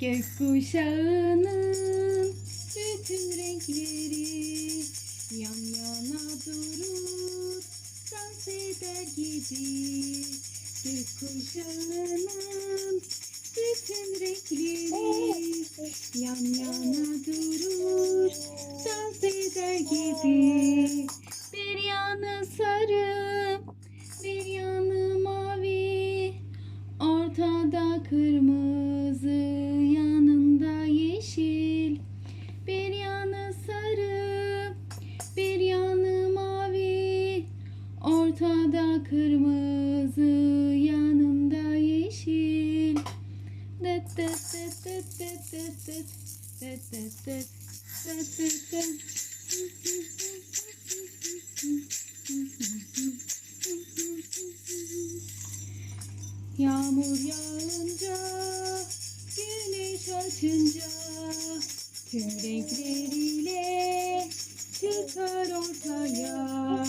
Gökkuşağının bütün renkleri yan yana durur. Dans eder gibi Gökkuşağının bütün renkleri yan yana durur. Dans eder gibi Kırmızı yanında yeşil Bir yanı sarı bir yanı mavi Ortada kırmızı yanında yeşil Dıt dıt dıt dıt dıt dıt dıt. Dıt dıt dıt. Dıt dıt Yağmur yağınca, güneş açınca Tüm renkleriyle çıkar ortaya.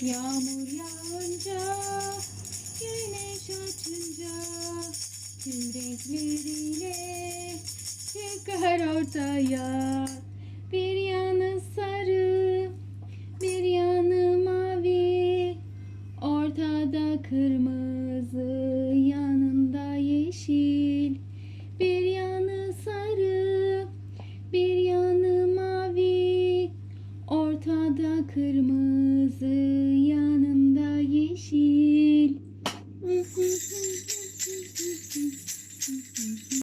Yağmur yağınca, güneş açınca Tüm renkleriyle çıkar ortaya. Bir yanı sarı, bir yanı mavi Ortada kırmızı. kırmızı yanında yeşil.